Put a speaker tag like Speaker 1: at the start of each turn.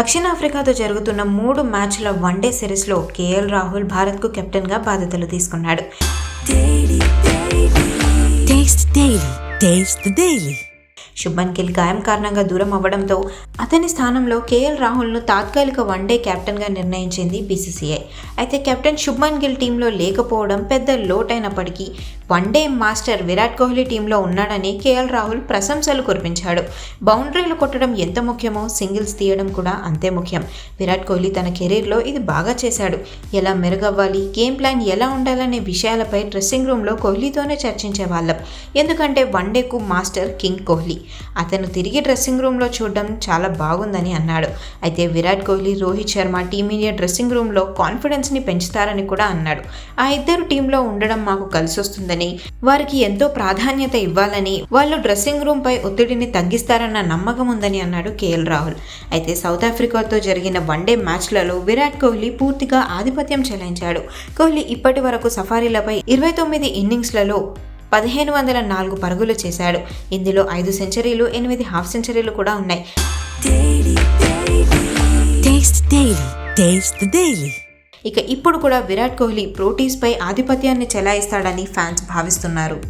Speaker 1: దక్షిణాఫ్రికాతో జరుగుతున్న మూడు మ్యాచ్ల వన్డే సిరీస్లో కేఎల్ రాహుల్ భారత్కు కెప్టెన్గా బాధ్యతలు తీసుకున్నాడు. శుభన్ గిల్ గాయం కారణంగా దూరం అవ్వడంతో అతని స్థానంలో కేఎల్ రాహుల్ను తాత్కాలిక వన్డే కెప్టెన్గా నిర్ణయించింది బీసీసీఐ. అయితే కెప్టెన్ శుభ్మన్ గిల్ టీంలో లేకపోవడం పెద్ద లోటైనప్పటికీ one day master Virat Kohli టీంలో ఉన్నాడని కేఎల్ రాహుల్ ప్రశంసలు కురిపించాడు. బౌండరీలు కొట్టడం ఎంత ముఖ్యమో సింగిల్స్ తీయడం కూడా అంతే ముఖ్యం. విరాట్ కోహ్లీ తన కెరీర్లో ఇది బాగా చేశాడు. ఎలా మెరుగవ్వాలి గేమ్ ప్లాన్ ఎలా ఉండాలనే విషయాలపై డ్రెస్సింగ్ రూమ్లో కోహ్లీతోనే చర్చించేవాళ్ళం ఎందుకంటే వన్డేకు మాస్టర్ కింగ్ కోహ్లీ. అతను తిరిగి డ్రెస్సింగ్ రూమ్లో చూడడం చాలా బాగుందని అన్నాడు. అయితే Virat Kohli Rohit Sharma team India dressing రూమ్లో కాన్ఫిడెన్స్ని పెంచుతారని కూడా అన్నాడు. ఆ ఇద్దరు టీంలో ఉండడం మాకు కలిసి వస్తుందని వారికి ఎంతో ప్రాధాన్యత ఇవ్వాలని వాళ్ళు డ్రెస్సింగ్ రూమ్ పై ఒత్తిడిని తగ్గిస్తారన్న నమ్మకం ఉందని అన్నాడు కేఎల్ రాహుల్ అయితే సౌత్ ఆఫ్రికాతో జరిగిన వన్డే మ్యాచ్లలో విరాట్ కోహ్లీ పూర్తిగా ఆధిపత్యం చెలాయించాడు కోహ్లీ ఇప్పటి వరకు సఫారీలపై ఇరవై తొమ్మిది ఇన్నింగ్స్లలో పదిహేను వందల నాలుగు పరుగులు చేశాడు ఇందులో ఐదు సెంచరీలు ఎనిమిది హాఫ్ సెంచరీలు కూడా ఉన్నాయి
Speaker 2: Taste Daily. Taste the Daily.
Speaker 1: ఇక ఇప్పుడు కూడా విరాట్ కోహ్లీ ప్రోటీస్పై ఆధిపత్యాన్ని చెలాయిస్తాడని ఫ్యాన్స్ భావిస్తున్నారు.